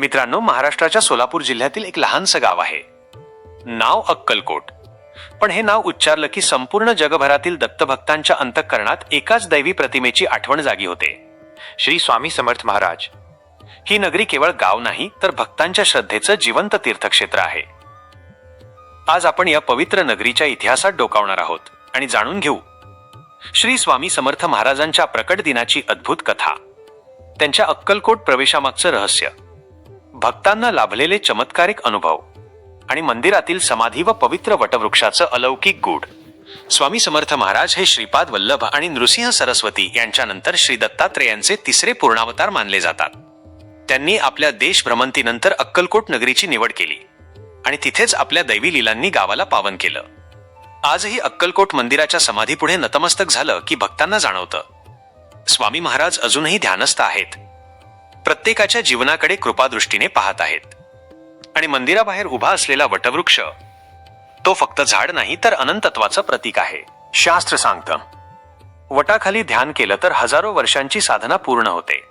मित्रांनो महाराष्ट्राच्या सोलापूर जिल्ह्यातील एक लहानसं गाव आहे. नाव अक्कलकोट. पण हे नाव उच्चारलं की संपूर्ण जगभरातील दत्तभक्तांच्या अंतःकरणात एकाच दैवी प्रतिमेची आठवण जागी होते. श्री स्वामी समर्थ महाराज. ही नगरी केवळ गाव नाही तर भक्तांच्या श्रद्धेचं जिवंत तीर्थक्षेत्र आहे. आज आपण या पवित्र नगरीच्या इतिहासात डोकावणार आहोत आणि जाणून घेऊ. श्री स्वामी समर्थ महाराजांच्या प्रकट दिनाची अद्भुत कथा. त्यांच्या अक्कलकोट प्रवेशामागचं रहस्य. भक्तांना लाभलेले चमत्कारिक अनुभव आणि मंदिरातील समाधी व पवित्र वटवृक्षाचं अलौकिक गूढ. स्वामी समर्थ महाराज हे श्रीपाद वल्लभ आणि नृसिंह सरस्वती यांच्यानंतर श्री दत्तात्रेयांचे तिसरे पूर्णावतार मानले जातात. त्यांनी आपल्या देश भ्रमंतीनंतर अक्कलकोट नगरीची निवड केली आणि तिथेच आपल्या दैवी लिलांनी गावाला पावन केलं. आजही अक्कलकोट मंदिराच्या समाधीपुढे नतमस्तक झालं की भक्तांना जाणवतं. स्वामी महाराज अजूनही ध्यानस्थ आहेत. प्रत्येकाच्या जीवनाकडे कृपादृष्टीने पाहत आहेत. आणि मंदिराबाहेर उभा असलेला वटवृक्ष तो फक्त झाड नाही तर अनंतत्वाचं प्रतीक आहे. शास्त्र सांगतं वटाखाली ध्यान केलं तर हजारो वर्षांची साधना पूर्ण होते.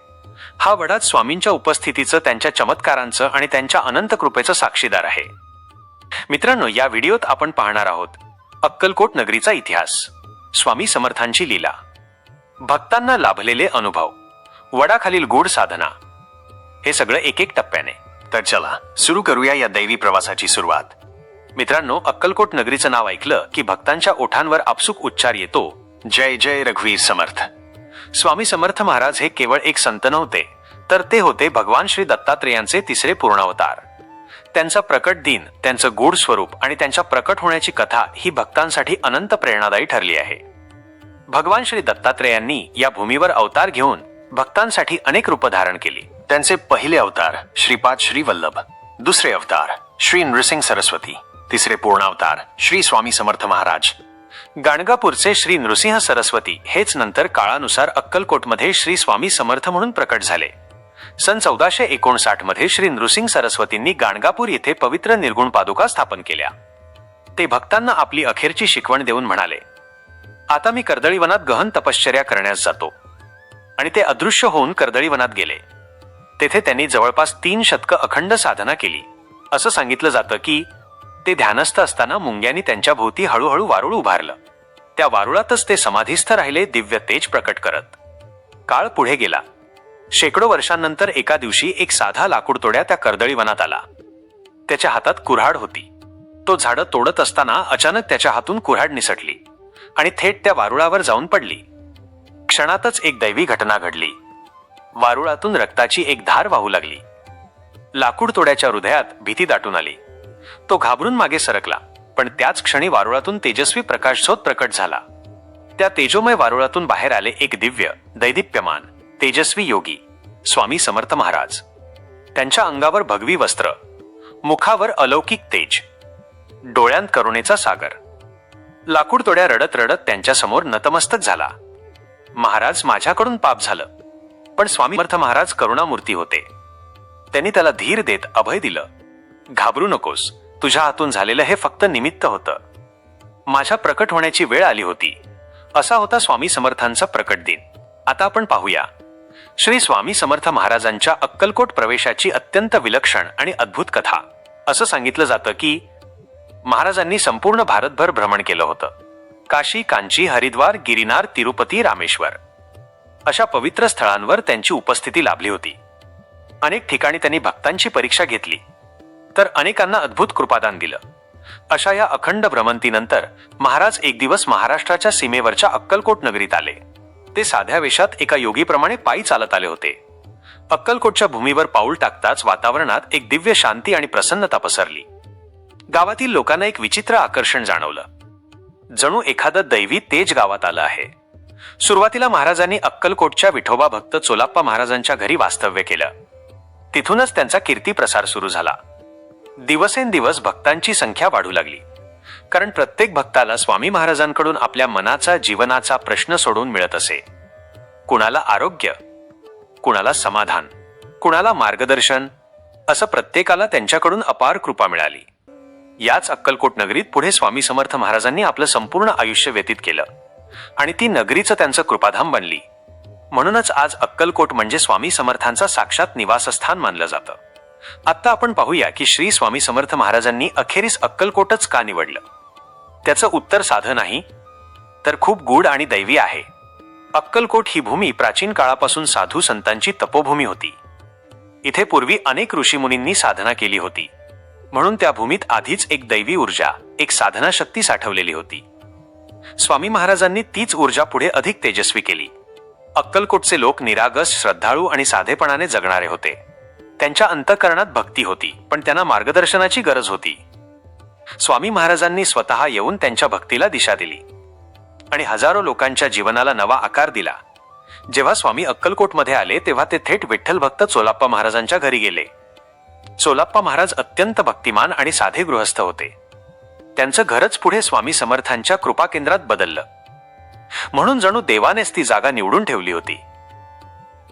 हा वडाच स्वामींच्या उपस्थितीचं त्यांच्या चमत्कारांचं आणि त्यांच्या अनंत कृपेचं साक्षीदार आहे. मित्रांनो या व्हिडिओत आपण पाहणार आहोत अक्कलकोट नगरीचा इतिहास स्वामी समर्थांची लीला. भक्तांना लाभलेले अनुभव. वडाखालील गूढ साधना. हे सगळं एक एक टप्प्याने. तर चला सुरू करूया या दैवी प्रवासाची सुरुवात. मित्रांनो अक्कलकोट नगरीचं नाव ऐकलं की भक्तांच्या ओठांवर आपसूक उच्चार येतो जय जय रघुवीर समर्थ. स्वामी समर्थ महाराज हे केवळ एक संत नव्हते तर ते होते भगवान श्री दत्तात्रेयांचे तिसरे पूर्णावतार. त्यांचा प्रकट दिन त्यांचं गूढ स्वरूप आणि त्यांच्या प्रकट होण्याची कथा ही भक्तांसाठी अनंत प्रेरणादायी ठरली आहे. भगवान श्री दत्तात्रेयांनी या भूमीवर अवतार घेऊन भक्तांसाठी अनेक रूप धारण केली. त्यांचे पहिले अवतार श्रीपाद श्री वल्लभ दुसरे अवतार श्री नृसिंग सरस्वती तिसरे पूर्णावतार श्री स्वामी समर्थ महाराज. गाणगापूरचे श्री नृसिंह सरस्वती हेच नंतर काळानुसार अक्कलकोटमध्ये श्री स्वामी समर्थ म्हणून प्रकट झाले. सन चौदाशे एकोणसाठमध्ये श्री नृसिंग सरस्वतींनी गाणगापूर येथे पवित्र निर्गुण पादुका स्थापन केल्या. ते भक्तांना आपली अखेरची शिकवण देऊन म्हणाले आता मी कर्दळीवनात गहन तपश्चर्या करण्यास जातो. आणि ते अदृश्य होऊन कर्दळी वनात गेले. तेथे त्यांनी जवळपास तीन शतकं अखंड साधना केली. असं सांगितलं जातं की ते ध्यानस्थ असताना मुंग्यांनी त्यांच्या भोवती हळूहळू वारुळ उभारलं. त्या वारुळातच ते समाधीस्थ राहिले दिव्य तेज प्रकट करत. काळ पुढे गेला. शेकडो वर्षांनंतर एका दिवशी एक साधा लाकूडतोड्या त्या कर्दळी वनात आला. त्याच्या हातात कुऱ्हाड होती. तो झाडं तोडत असताना अचानक त्याच्या हातून कुऱ्हाड निसटली आणि थेट त्या वारुळावर जाऊन पडली. क्षणातच एक दैवी घटना घडली. वारुळातून रक्ताची एक धार वाहू लागली. लाकूड तोड्याच्या हृदयात भीती दाटून आली. तो घाबरून मागे सरकला पण त्याच क्षणी वारुळातून तेजस्वी प्रकाशझोत प्रकट झाला. त्या तेजोमय वारुळातून बाहेर आले एक दिव्य दैदिप्यमान तेजस्वी योगी स्वामी समर्थ महाराज. त्यांच्या अंगावर भगवी वस्त्र मुखावर अलौकिक तेज डोळ्यांत करुणेचा सागर. लाकूड तोड्या रडत रडत त्यांच्यासमोर नतमस्तक झाला. महाराज माझ्याकडून पाप झालं. पण स्वामीमर्थ महाराज करुणामूर्ती होते. त्यांनी त्याला धीर देत अभय दिलं. घाबरू नकोस तुझ्या हातून झालेलं हे फक्त निमित्त होतं. माझ्या प्रकट होण्याची वेळ आली होती. असा होता स्वामी समर्थांचा प्रकट दिन. आता आपण पाहूया. श्री स्वामी समर्थ महाराजांच्या अक्कलकोट प्रवेशाची अत्यंत विलक्षण आणि अद्भुत कथा. असं सांगितलं जातं की महाराजांनी संपूर्ण भारतभर भ्रमण केलं होतं. काशी कांची हरिद्वार गिरिनार तिरुपती रामेश्वर अशा पवित्र स्थळांवर त्यांची उपस्थिती लाभली होती. अनेक ठिकाणी त्यांनी भक्तांची परीक्षा घेतली. तर अनेकांना अद्भुत कृपादान दिलं. अशा या अखंड भ्रमंतीनंतर महाराज एक दिवस महाराष्ट्राच्या सीमेवरच्या अक्कलकोट नगरीत आले. ते साध्या वेशात एका योगीप्रमाणे पायी चालत आले होते. अक्कलकोटच्या भूमीवर पाऊल टाकताच वातावरणात एक दिव्य शांती आणि प्रसन्नता पसरली. गावातील लोकांना एक विचित्र आकर्षण जाणवलं. जणू एखादं दैवी तेज गावात आलं आहे. सुरुवातीला महाराजांनी अक्कलकोटच्या विठोबा भक्त चोलाप्पा महाराजांच्या घरी वास्तव्य केलं. तिथूनच त्यांचा कीर्ती प्रसार सुरू झाला. दिवसेंदिवस भक्तांची संख्या वाढू लागली. कारण प्रत्येक भक्ताला स्वामी महाराजांकडून आपल्या मनाचा जीवनाचा प्रश्न सोडून मिळत असे. कुणाला आरोग्य कुणाला समाधान कुणाला मार्गदर्शन असं प्रत्येकाला त्यांच्याकडून अपार कृपा मिळाली. याच अक्कलकोट नगरीत पुढे स्वामी समर्थ महाराजांनी आपलं संपूर्ण आयुष्य व्यतीत केलं. आणि ती नगरीचं त्यांचं कृपाधाम बनली. म्हणूनच आज अक्कलकोट म्हणजे स्वामी समर्थांचा साक्षात निवासस्थान मानलं जातं. आत्ता आपण पाहूया की श्री स्वामी समर्थ महाराजांनी अखेरीस अक्कलकोटच का निवडलं? त्याचं उत्तर साधं नाही तर खूप गूढ आणि दैवी आहे. अक्कलकोट ही भूमी प्राचीन काळापासून साधू संतांची तपोभूमी होती. इथे पूर्वी अनेक ऋषीमुनींनी साधना केली होती. म्हणून त्या भूमीत आधीच एक दैवी ऊर्जा एक साधना शक्ती साठवलेली होती. स्वामी महाराजांनी तीच ऊर्जा पुढे अधिक तेजस्वी केली. अक्कलकोटचे लोक निरागस श्रद्धाळू आणि साधेपणाने जगणारे होते. त्यांच्या अंतकरणात भक्ती होती पण त्यांना मार्गदर्शनाची गरज होती. स्वामी महाराजांनी स्वतः येऊन त्यांच्या भक्तीला दिशा दिली. आणि हजारो लोकांच्या जीवनाला नवा आकार दिला. जेव्हा स्वामी अक्कलकोटमध्ये आले तेव्हा ते थेट विठ्ठल भक्त चोलाप्पा महाराजांच्या घरी गेले. चोलाप्पा महाराज अत्यंत भक्तिमान आणि साधे गृहस्थ होते. त्यांचं घरच पुढे स्वामी समर्थांच्या कृपा केंद्रात बदललं. म्हणून जणू देवानेच ती जागा निवडून ठेवली होती.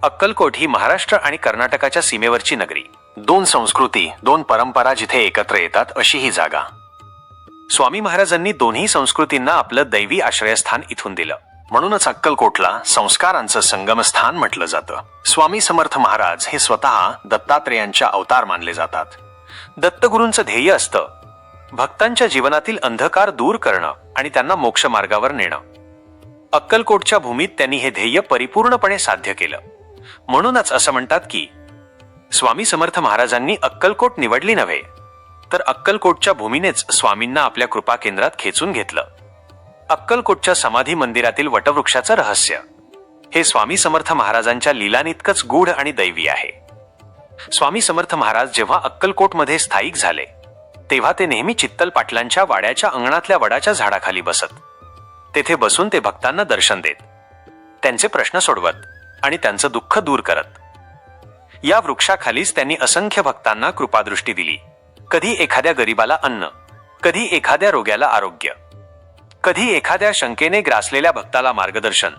अक्कलकोट ही महाराष्ट्र आणि कर्नाटकाच्या सीमेवरची नगरी. दोन संस्कृती दोन परंपरा जिथे एकत्र येतात अशी ही जागा. स्वामी महाराजांनी दोन्ही संस्कृतींना आपलं दैवी आश्रयस्थान इथून दिलं. म्हणूनच अक्कलकोटला संस्कारांचं संगमस्थान म्हटलं जातं. स्वामी समर्थ महाराज हे स्वतः दत्तात्रेयांच्या अवतार मानले जातात. दत्तगुरूंचं ध्येय असतं भक्तांच्या जीवनातील अंधकार दूर करणं आणि त्यांना मोक्ष मार्गावर नेणं. अक्कलकोटच्या भूमीत त्यांनी हे ध्येय परिपूर्णपणे साध्य केलं. म्हणूनच असं म्हणतात की स्वामी समर्थ महाराजांनी अक्कलकोट निवडली नव्हे तर अक्कलकोटच्या भूमीनेच स्वामींना आपल्या कृपा केंद्रात खेचून घेतलं. अक्कलकोटच्या समाधी मंदिरातील वटवृक्षाचं रहस्य. हे स्वामी समर्थ महाराजांच्या लीलानितकंच गूढ आणि दैवी आहे. स्वामी समर्थ महाराज जेव्हा अक्कलकोटमध्ये स्थायिक झाले तेव्हा ते नेहमी चित्तल पाटलांच्या वाड्याच्या अंगणातल्या वडाच्या झाडाखाली बसत. तेथे बसून ते भक्तांना दर्शन देत. त्यांचे प्रश्न सोडवत आणि त्यांचं दुःख दूर करत. या वृक्षाखालीच त्यांनी असंख्य भक्तांना कृपादृष्टी दिली. कधी एखाद्या गरीबाला अन्न कधी एखाद्या रोग्याला आरोग्य. कधी एखाद्या शंकेने ग्रासलेल्या भक्ताला मार्गदर्शन?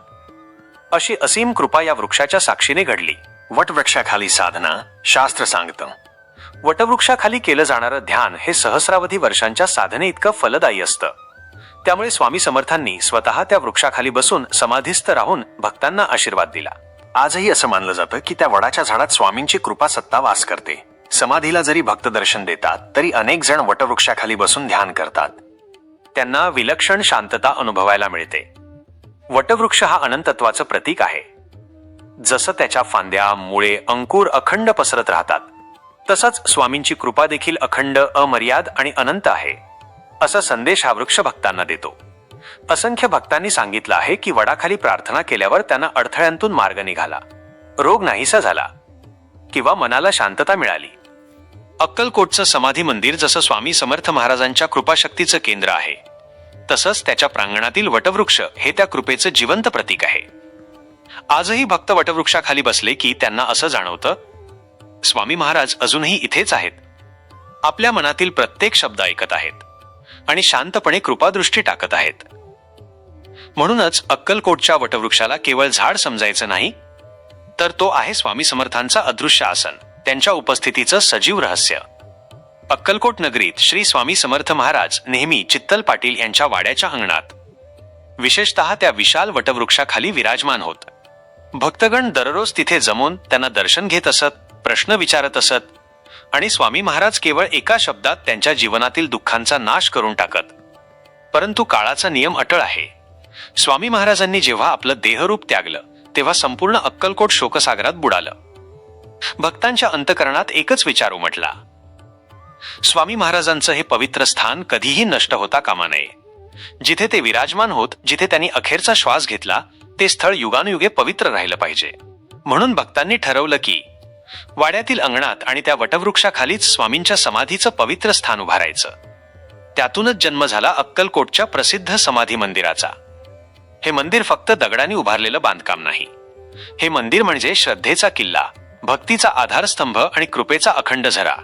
अशी असीम कृपा या वृक्षाच्या साक्षीने घडली. वटवृक्षाखाली साधना शास्त्र सांगतं. वटवृक्षाखाली केलं जाणारं ध्यान हे सहस्रावधी वर्षांच्या साधने इतकं फलदायी असतं. त्यामुळे स्वामी समर्थांनी स्वतः त्या वृक्षाखाली बसून समाधीस्थ राहून भक्तांना आशीर्वाद दिला. आजही असं मानलं जातं की त्या वडाच्या झाडात स्वामींची कृपा सत्ता वास करते. समाधीला जरी भक्त दर्शन देतात तरी अनेक जण वटवृक्षाखाली बसून ध्यान करतात. त्यांना विलक्षण शांतता अनुभवायला मिळते. वटवृक्ष हा अनंतत्वाचं प्रतीक आहे. जसं त्याच्या फांद्या मुळे अंकुर अखंड पसरत राहतात तसंच स्वामींची कृपा देखील अखंड अमर्याद आणि अनंत आहे असा संदेश हा वृक्ष भक्तांना देतो. असंख्य भक्तांनी सांगितलं आहे की वडाखाली प्रार्थना केल्यावर त्यांना अडथळ्यांतून मार्ग निघाला रोग नाहीसा झाला किंवा मनाला शांतता मिळाली. अक्कलकोटचं समाधी मंदिर जसं स्वामी समर्थ महाराजांच्या कृपाशक्तीचं केंद्र आहे तसंच त्याच्या प्रांगणातील वटवृक्ष हे त्या कृपेचं जिवंत प्रतीक आहे. आजही भक्त वटवृक्षाखाली बसले की त्यांना असं जाणवतं स्वामी महाराज अजूनही इथेच आहेत. आपल्या मनातील प्रत्येक शब्द ऐकत आहेत आणि शांतपणे कृपादृष्टी टाकत आहेत. म्हणूनच अक्कलकोटच्या वटवृक्षाला केवळ झाड समजायचं नाही तर तो आहे स्वामी समर्थांचा अदृश्य आसन त्यांच्या उपस्थितीचं सजीव रहस्य. अक्कलकोट नगरीत श्री स्वामी समर्थ महाराज नेहमी चित्तल पाटील यांच्या वाड्याच्या अंगणात. विशेषतः त्या विशाल वटवृक्षाखाली विराजमान होत. भक्तगण दररोज तिथे जमून त्यांना दर्शन घेत असत प्रश्न विचारत असत आणि स्वामी महाराज केवळ एका शब्दात त्यांच्या जीवनातील दुःखांचा नाश करून टाकत. परंतु काळाचा नियम अटळ आहे. स्वामी महाराजांनी जेव्हा आपलं देहरूप त्यागलं तेव्हा संपूर्ण अक्कलकोट शोकसागरात बुडालं. भक्तांच्या अंतकरणात एकच विचार उमटला. स्वामी महाराजांचं हे पवित्र स्थान कधीही नष्ट होता कामा नये. जिथे ते विराजमान होत जिथे त्यांनी अखेरचा श्वास घेतला ते स्थळ युगानुयुगे पवित्र राहिलं पाहिजे. म्हणून भक्तांनी ठरवलं की वाड्यातील अंगणात आणि त्या वटवृक्षाखालीच स्वामींच्या समाधीचं पवित्र स्थान उभारायचं. त्यातूनच जन्म झाला अक्कलकोटच्या प्रसिद्ध समाधी मंदिराचा. हे मंदिर फक्त दगडाने उभारलेलं बांधकाम नाही. हे मंदिर म्हणजे श्रद्धेचा किल्ला भक्तीचा आधारस्तंभ आणि कृपेचा अखंड झरा.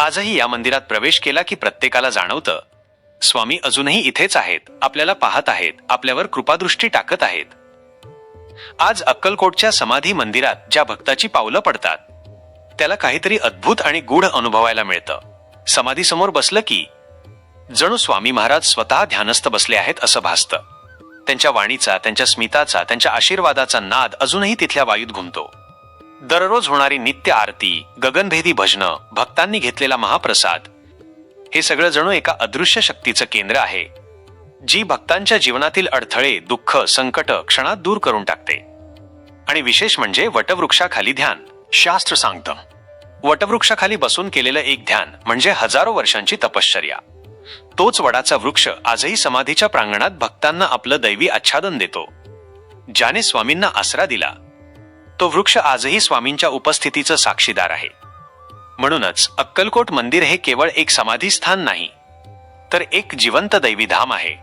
आजही या मंदिरात प्रवेश केला की प्रत्येकाला जाणवतं. स्वामी अजूनही इथेच आहेत. आपल्याला पाहत आहेत. आपल्यावर कृपादृष्टी टाकत आहेत. आज अक्कलकोटच्या समाधी मंदिरात ज्या भक्ताची पावलं पडतात त्याला काहीतरी अद्भुत आणि गूढ अनुभवायला मिळतं. समाधी समोर बसलं की जणू स्वामी महाराज स्वतः ध्यानस्थ बसले आहेत असं भासतं. त्यांच्या वाणीचा त्यांच्या स्मिताचा त्यांच्या आशीर्वादाचा नाद अजूनही तिथल्या वायूत घुमतो. दररोज होणारी नित्य आरती गगनभेदी भजनं भक्तांनी घेतलेला महाप्रसाद हे सगळं जणू एका अदृश्य शक्तीचं केंद्र आहे जी भक्तांच्या जीवनातील अडथळे दुःख संकट क्षणात दूर करून टाकते. आणि विशेष म्हणजे वटवृक्षाखाली ध्यान शास्त्र सांगतं. वटवृक्षाखाली बसून केलेलं एक ध्यान म्हणजे हजारो वर्षांची तपश्चर्या. तोच वडाचा वृक्ष आजही समाधीच्या प्रांगणात भक्तांना आपलं दैवी आच्छादन देतो. ज्याने स्वामींना आसरा दिला तो वृक्ष आजही स्वामींच्या उपस्थितीचं साक्षीदार आहे. म्हणूनच अक्कलकोट मंदिर हे केवळ एक समाधी स्थान नाही तर एक जिवंत दैवी धाम आहे.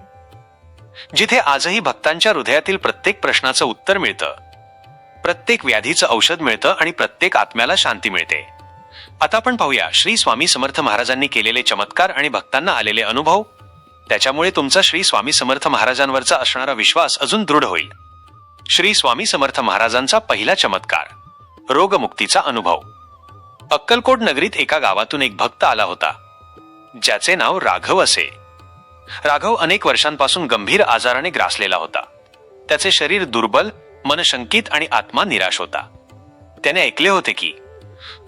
जिथे आजही भक्तांच्या हृदयातील प्रत्येक प्रश्नाचं उत्तर मिळतं प्रत्येक व्याधीचं औषध मिळतं आणि प्रत्येक आत्म्याला शांती मिळते. आता आपण पाहूया श्री स्वामी समर्थ महाराजांनी केलेले चमत्कार आणि भक्तांना आलेले अनुभव. त्याच्यामुळे तुमचा श्री स्वामी समर्थ महाराजांवरचा असणारा विश्वास अजून दृढ होईल. श्री स्वामी समर्थ महाराजांचा पहिला चमत्कार रोगमुक्तीचा अनुभव. अक्कलकोट नगरीत एका गावातून एक भक्त आला होता. ज्याचे नाव राघव असे. राघव अनेक वर्षांपासून गंभीर आजाराने ग्रासलेला होता. त्याचे शरीर दुर्बल मनशंकित आणि आत्मा निराश होता. त्याने ऐकले होते की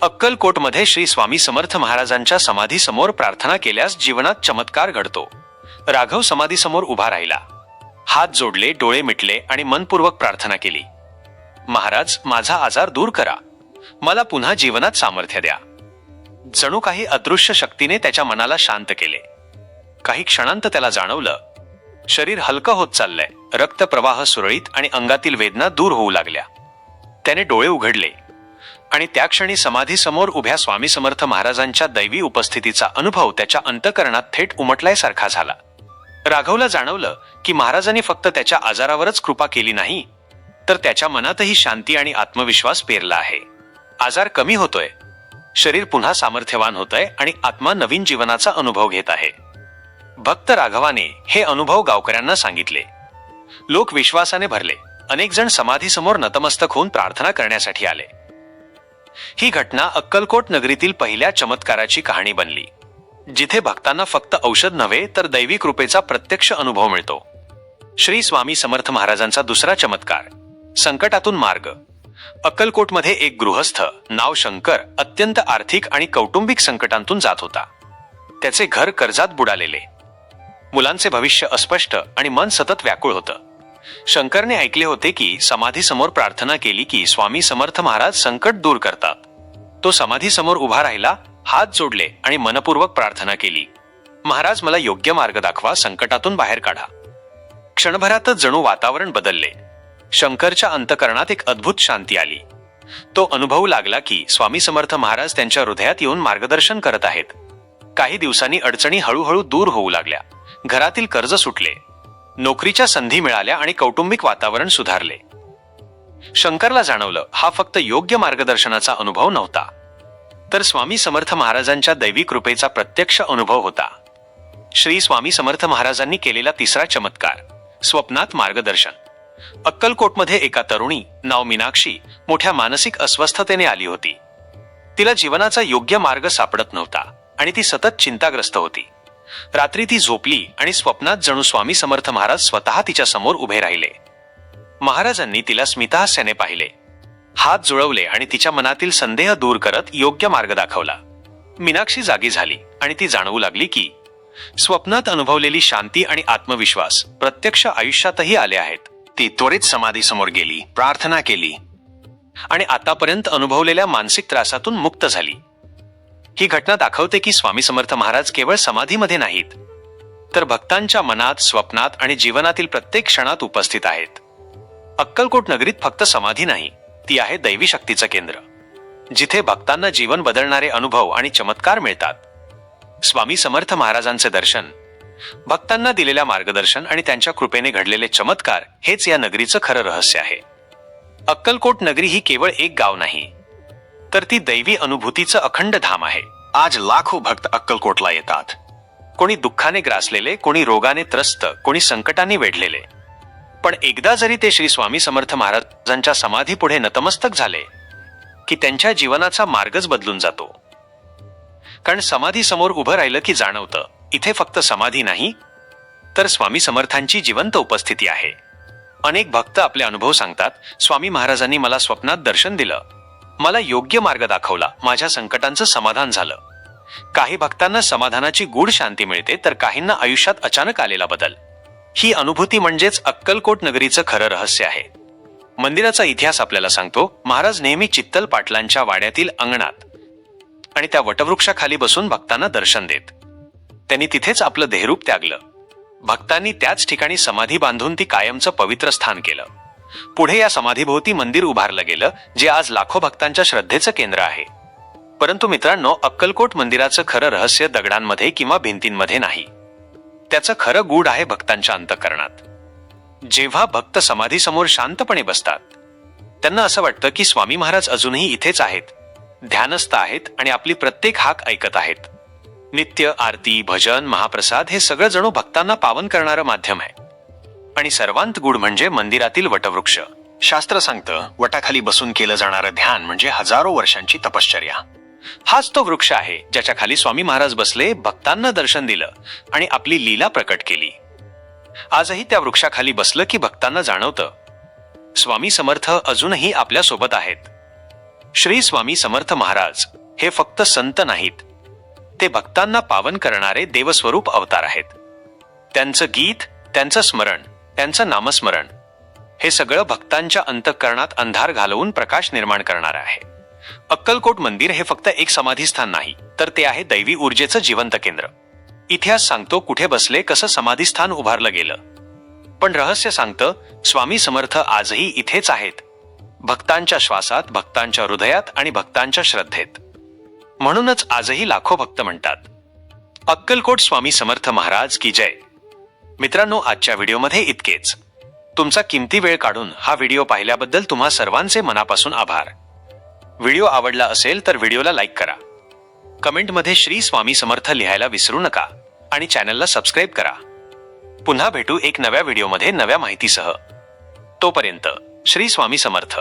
अक्कलकोटमध्ये श्री स्वामी समर्थ महाराजांच्या समाधीसमोर प्रार्थना केल्यास जीवनात चमत्कार घडतो. राघव समाधीसमोर उभा राहिला. हात जोडले डोळे मिटले आणि मनपूर्वक प्रार्थना केली. महाराज माझा आजार दूर करा. मला पुन्हा जीवनात सामर्थ्य द्या. जणू काही अदृश्य शक्तीने त्याच्या मनाला शांत केले. काही क्षणांत त्याला जाणवलं शरीर हलकं होत चाललंय. रक्तप्रवाह सुरळीत आणि अंगातील वेदना दूर होऊ लागल्या. त्याने डोळे उघडले आणि त्या क्षणी समाधीसमोर उभ्या स्वामी समर्थ महाराजांच्या दैवी उपस्थितीचा अनुभव त्याच्या अंतकरणात थेट उमटल्यासारखा झाला. राघवला जाणवलं की महाराजांनी फक्त त्याच्या आजारावरच कृपा केली नाही तर त्याच्या मनातही शांती आणि आत्मविश्वास पेरला आहे. आजार कमी होतोय. शरीर पुन्हा सामर्थ्यवान होतंय आणि आत्मा नवीन जीवनाचा अनुभव घेत आहे. भक्त राघवाने हे अनुभव गावकऱ्यांना सांगितले. लोक विश्वासाने भरले. अनेक जण समाधीसमोर नतमस्तक होऊन प्रार्थना करण्यासाठी आले. ही घटना अक्कलकोट नगरीतील पहिल्या चमत्काराची कहाणी बनली. जिथे भक्तांना फक्त औषध नव्हे तर दैवी कृपेचा प्रत्यक्ष अनुभव मिळतो. श्री स्वामी समर्थ महाराजांचा दुसरा चमत्कार संकटातून मार्ग. अक्कलकोटमध्ये एक गृहस्थ नाव शंकर अत्यंत आर्थिक आणि कौटुंबिक संकटांतून जात होता. त्याचे घर कर्जात बुडालेले. मुलांचे भविष्य अस्पष्ट आणि मन सतत व्याकुळ होतं. शंकरने ऐकले होते की समाधीसमोर प्रार्थना केली की स्वामी समर्थ महाराज संकट दूर करतात. तो समाधीसमोर उभा राहिला हात जोडले आणि मनपूर्वक प्रार्थना केली. महाराज मला योग्य मार्ग दाखवा संकटातून बाहेर काढा. क्षणभरातच जणू वातावरण बदलले. शंकरच्या अंतकरणात एक अद्भुत शांती आली. तो अनुभवू लागला की स्वामी समर्थ महाराज त्यांच्या हृदयात येऊन मार्गदर्शन करत आहेत. काही दिवसांनी अडचणी हळूहळू दूर होऊ लागल्या. घरातील कर्ज सुटले. नोकरीच्या संधी मिळाल्या आणि कौटुंबिक वातावरण सुधारले. शंकरला जाणवलं हा फक्त योग्य मार्गदर्शनाचा अनुभव नव्हता. तर स्वामी समर्थ महाराजांच्या दैवी कृपेचा प्रत्यक्ष अनुभव होता. श्री स्वामी समर्थ महाराजांनी केलेला तिसरा चमत्कार स्वप्नात मार्गदर्शन. अक्कलकोटमध्ये एका तरुणी नाव मीनाक्षी मोठ्या मानसिक अस्वस्थतेने आली होती. तिला जीवनाचा योग्य मार्ग सापडत नव्हता आणि ती सतत चिंताग्रस्त होती. रात्री ती झोपली आणि स्वप्नात जणू स्वामी समर्थ महाराज स्वतः तिच्या समोर उभे राहिले. महाराजांनी तिला स्मितहास्याने पाहिले. हात जुळवले आणि तिच्या मनातील संदेह दूर करत योग्य मार्ग दाखवला. मीनाक्षी जागी झाली आणि ती जाणवू लागली की स्वप्नात अनुभवलेली शांती आणि आत्मविश्वास प्रत्यक्ष आयुष्यातही आले आहेत. ती त्वरित समाधीसमोर गेली प्रार्थना केली आणि आतापर्यंत अनुभवलेल्या मानसिक त्रासातून मुक्त झाली. ही घटना दाखवते की स्वामी समर्थ महाराज केवळ समाधीमध्ये नाहीत तर भक्तांच्या मनात स्वप्नात आणि जीवनातील प्रत्येक क्षणात उपस्थित आहेत. अक्कलकोट नगरीत फक्त समाधी नाही ती आहे दैवी शक्तीचं केंद्र. जिथे भक्तांना जीवन बदलणारे अनुभव आणि चमत्कार मिळतात. स्वामी समर्थ महाराजांचे दर्शन भक्तांना दिलेल्या मार्गदर्शन आणि त्यांच्या कृपेने घडलेले चमत्कार हेच या नगरीचं खरं रहस्य आहे. अक्कलकोट नगरी ही केवळ एक गाव नाही तर ती दैवी अनुभूतीचं अखंड धाम आहे. आज लाखो भक्त अक्कलकोटला येतात. कोणी दुःखाने ग्रासलेले कोणी रोगाने त्रस्त कोणी संकटाने वेढलेले. पण एकदा जरी ते श्री स्वामी समर्थ महाराजांच्या समाधी पुढे नतमस्तक झाले की त्यांच्या जीवनाचा मार्गच बदलून जातो. कारण समाधी समोर उभं राहिलं की जाणवतं इथे फक्त समाधी नाही तर स्वामी समर्थांची जिवंत उपस्थिती आहे. अनेक भक्त आपले अनुभव सांगतात स्वामी महाराजांनी मला स्वप्नात दर्शन दिलं मला योग्य मार्ग दाखवला माझ्या संकटांचं समाधान झालं. काही भक्तांना समाधानाची गूढ शांती मिळते तर काहींना आयुष्यात अचानक आलेला बदल. ही अनुभूती म्हणजेच अक्कलकोट नगरीचं खरं रहस्य आहे. मंदिराचा इतिहास आपल्याला सांगतो महाराज नेहमी चित्तल पाटलांच्या वाड्यातील अंगणात आणि त्या वटवृक्षाखाली बसून भक्तांना दर्शन देत. त्यांनी तिथेच आपलं देहरूप त्यागलं. भक्तांनी त्याच ठिकाणी समाधी बांधून ती कायमचं पवित्र स्थान केलं. पुढे या समाधीभोवती मंदिर उभारलं गेलं जे आज लाखो भक्तांच्या श्रद्धेचं केंद्र आहे. परंतु मित्रांनो अक्कलकोट मंदिराचं खरं रहस्य दगडांमध्ये किंवा भिंतींमध्ये नाही. त्याचं खरं गूढ आहे भक्तांच्या अंतकरणात. जेव्हा भक्त समाधीसमोर शांतपणे बसतात त्यांना असं वाटतं की स्वामी महाराज अजूनही इथेच आहेत ध्यानस्थ आहेत आणि आपली प्रत्येक हाक ऐकत आहेत. नित्य आरती भजन महाप्रसाद हे सगळं जणू भक्तांना पावन करणारं माध्यम आहे. आणि सर्वांत गुढ म्हणजे मंदिरातील वटवृक्ष. शास्त्र सांगतं वटाखाली बसून केलं जाणारं ध्यान म्हणजे हजारो वर्षांची तपश्चर्या. हाच तो वृक्ष आहे ज्याच्या खाली स्वामी महाराज बसले भक्तांना दर्शन दिलं आणि आपली लीला प्रकट केली. आजही त्या वृक्षाखाली बसलं की भक्तांना जाणवतं. स्वामी समर्थ अजूनही आपल्यासोबत आहेत. श्री स्वामी समर्थ महाराज हे फक्त संत नाहीत. ते भक्तांना पावन करणारे देवस्वरूप अवतार आहेत. त्यांचं गीत त्यांचं स्मरण त्यांचं नामस्मरण हे सगळं भक्तांच्या अंतःकरणात अंधार घालवून प्रकाश निर्माण करणार आहे. अक्कलकोट मंदिर हे फक्त एक समाधीस्थान नाही तर ते आहे दैवी ऊर्जेचं जिवंत केंद्र. इतिहास सांगतो कुठे बसले कसं समाधीस्थान उभारलं गेलं. पण रहस्य सांगतं स्वामी समर्थ आजही इथेच आहेत. भक्तांच्या श्वासात भक्तांच्या हृदयात आणि भक्तांच्या श्रद्धेत. म्हणूनच आजही लाखो भक्त म्हणतात. अक्कलकोट स्वामी समर्थ महाराज की जय. मित्रांनो आजच्या व्हिडिओमध्ये इतकेच. तुमचा किमती वेळ काढून हा व्हिडिओ पाहिल्याबद्दल तुम्हा सर्वांचे मनापासून आभार. व्हिडिओ आवडला असेल तर व्हिडिओला लाईक करा. कमेंटमध्ये श्री स्वामी समर्थ लिहायला विसरू नका आणि चॅनलला सबस्क्राईब करा. पुन्हा भेटू एक नव्या व्हिडिओमध्ये नव्या माहितीसह. तोपर्यंत श्री स्वामी समर्थ.